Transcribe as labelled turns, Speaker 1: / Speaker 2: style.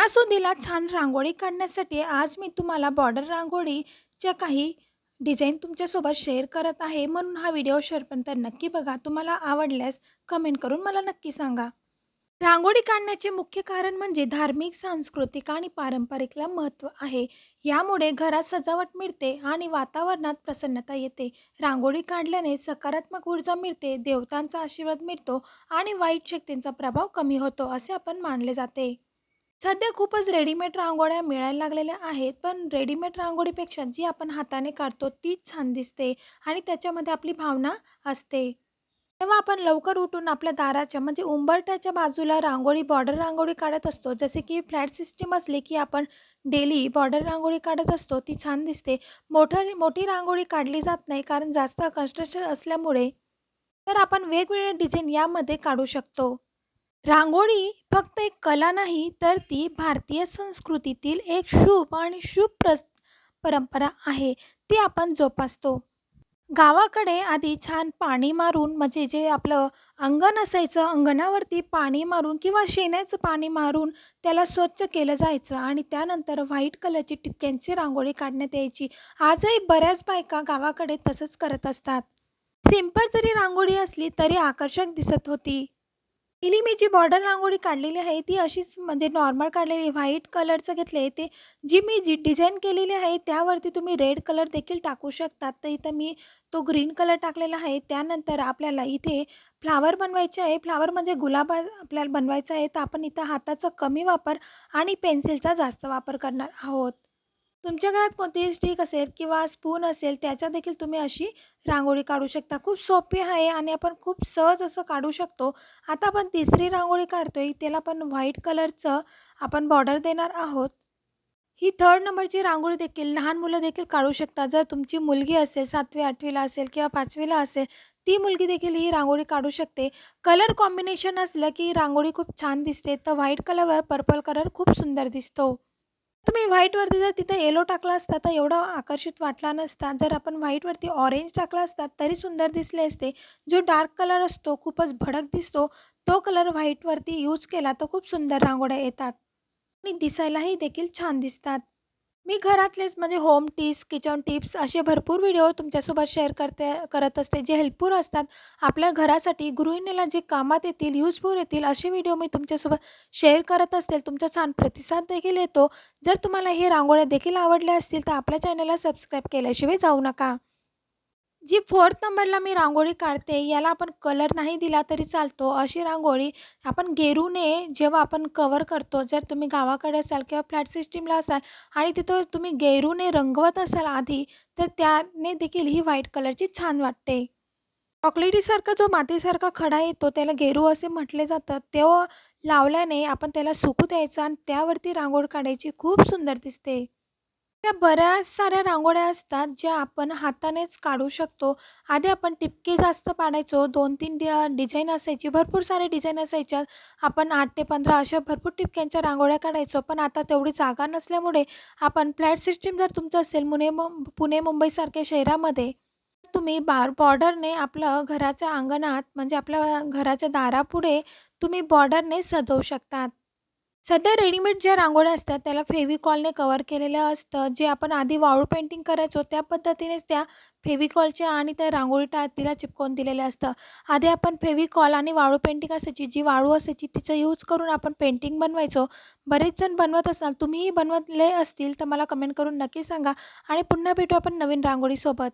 Speaker 1: सणासुदीला छान रांगोळी काढण्यासाठी आज मी तुम्हाला बॉर्डर रांगोळीच्या काही डिझाईन तुमच्यासोबत शेअर करत आहे. म्हणून हा व्हिडिओ शेअरपर्यंत नक्की बघा. तुम्हाला आवडल्यास कमेंट करून मला नक्की सांगा. रांगोळी काढण्याचे मुख्य कारण म्हणजे धार्मिक सांस्कृतिक आणि पारंपरिकला महत्त्व आहे. यामुळे घरात सजावट मिळते आणि वातावरणात प्रसन्नता येते. रांगोळी काढल्याने सकारात्मक ऊर्जा मिळते देवतांचा आशीर्वाद मिळतो आणि वाईट शक्तींचा प्रभाव कमी होतो असे आपण मानले जाते. सध्या खूपच रेडीमेड रांगोळ्या मिळायला लागलेल्या आहेत पण रेडीमेड रांगोळीपेक्षा जी आपण हाताने काढतो तीच छान दिसते आणि त्याच्यामध्ये आपली भावना असते. तेव्हा आपण लवकर उठून आपल्या दाराच्या म्हणजे उंबरठ्याच्या बाजूला रांगोळी बॉर्डर रांगोळी काढत असतो जसे की फ्लॅट सिस्टीम असली की आपण डेली बॉर्डर रांगोळी काढत असतो ती छान दिसते. मोठं मोठी रांगोळी काढली जात नाही कारण जास्त कन्स्ट्रक्शन असल्यामुळे तर आपण वेगवेगळे डिझाईन यामध्ये काढू शकतो. रांगोळी फक्त एक कला नाही तर ती भारतीय संस्कृतीतील एक शुभ आणि शुभ प्रस परंपरा आहे ती आपण जोपासतो. गावाकडे आधी छान पाणी मारून म्हणजे जे आपलं अंगण असायचं अंगणावरती पाणी मारून किंवा शेणाचं पाणी मारून त्याला स्वच्छ केलं जायचं आणि त्यानंतर व्हाईट कलरची टिपक्यांची रांगोळी काढण्यात यायची. आजही बऱ्याच बायका गावाकडे तसंच करत असतात. सिंपल जरी रांगोळी असली तरी आकर्षक दिसत होती. पहिली मी जी बॉर्डर रांगोळी काढलेली आहे ती अशीच म्हणजे नॉर्मल काढलेली व्हाईट कलरचं घेतले ते जी मी जी डिझाईन केलेली आहे त्यावरती तुम्ही रेड कलर देखील टाकू शकतात. तर इथं मी तो ग्रीन कलर टाकलेला आहे. त्यानंतर आपल्याला इथे फ्लावर बनवायचे आहे. फ्लावर म्हणजे गुलाब आपल्याला बनवायचा आहे. तर आपण इथं हाताचा कमी वापर आणि पेन्सिलचा जास्त वापर करणार आहोत. तुमच्या घरात कोणतीही स्टिक असेल किंवा स्पून असेल त्याच्या देखील तुम्ही अशी रांगोळी काढू शकता. खूप सोपी आहे आणि आपण खूप सहज असं काढू शकतो. आता आपण तिसरी रांगोळी काढतोय. त्याला पण व्हाईट कलरचं आपण बॉर्डर देणार आहोत. ही थर्ड नंबरची रांगोळी देखील लहान मुलं देखील काढू शकतात. जर तुमची मुलगी असेल सातवी आठवीला असेल किंवा पाचवीला असेल ती मुलगी देखील ही रांगोळी काढू शकते. कलर कॉम्बिनेशन असलं की रांगोळी खूप छान दिसते. तर व्हाईट कलरवर पर्पल कलर खूप सुंदर दिसतो. तुम्ही व्हाईटवरती जर तिथं येलो टाकला असता तर एवढा आकर्षित वाटला नसता. जर आपण व्हाईटवरती ऑरेंज टाकला असता तरी सुंदर दिसले असते. जो डार्क कलर असतो खूपच भडक दिसतो तो कलर व्हाईटवरती यूज केला तर खूप सुंदर रांगोळ्या येतात. आणि दिसायलाही देखील छान दिसतात. मी घरातलेच म्हणजे होम टिप्स किचन टिप्स असे भरपूर व्हिडिओ तुमच्यासोबत शेअर करते करत असते जे हेल्पफुल असतात. आपल्या घरासाठी गृहिणीला जे कामात येतील यूजफुल येतील असे व्हिडिओ मी तुमच्यासोबत शेअर करत असतील तुमचा छान प्रतिसाद देखील येतो. जर तुम्हाला हे रांगोळ्या देखील आवडल्या असतील तर आपल्या चॅनलला सबस्क्राईब केल्याशिवाय जाऊ नका. जी फोर्थ नंबरला मी रांगोळी काढते याला आपण कलर नाही दिला तरी चालतो. अशी रांगोळी आपण गेरूने जेव्हा आपण कवर करतो. जर तुम्ही गावाकडे असाल किंवा फ्लॅट सिस्टीमला असाल आणि तिथं तुम्ही गेरूने रंगवत असाल आधी तर त्याने देखील ही व्हाईट कलरची छान वाटते. चॉकलेटीसारखा जो मातीसारखा खडा येतो त्याला गेरू असे म्हटले जातं तो लावल्याने आपण त्याला सुकू द्यायचा आणि त्यावरती रांगोळी काढायची खूप सुंदर दिसते. त्या बऱ्याच साऱ्या रांगोळ्या असतात ज्या आपण हातानेच काढू शकतो. आधी आपण टिपके जास्त पाडायचो दोन तीन डि डिझाईन असायची भरपूर सारे डिझाईन असायच्या. आपण आठ ते पंधरा अशा भरपूर टिपक्यांच्या रांगोळ्या काढायचो पण आता तेवढी जागा नसल्यामुळे आपण फ्लॅट सिस्टीम जर तुमचं असेल मुने मुं पुणे मुंबईसारख्या शहरामध्ये तुम्ही बार बॉर्डरने आपलं घराच्या अंगणात म्हणजे आपल्या घराच्या दारापुढे तुम्ही बॉर्डरने सजवू शकतात. सध्या रेडीमेड ज्या रांगोळ्या असतात त्याला फेविकॉलने कवर केलेलं असतं जे आपण आधी वाळू पेंटिंग करायचो त्या पद्धतीनेच त्या फेविकॉलच्या आणि त्या रांगोळी तिला चिपकवून दिलेलं असतं. आधी आपण फेविकॉल आणि वाळू पेंटिंग असायची जी वाळू असायची तिचं यूज करून आपण पेंटिंग बनवायचो. बरेच जण बनवत असाल तुम्हीही बनवले असतील तर मला कमेंट करून नक्की सांगा. आणि पुन्हा भेटू आपण नवीन रांगोळीसोबत.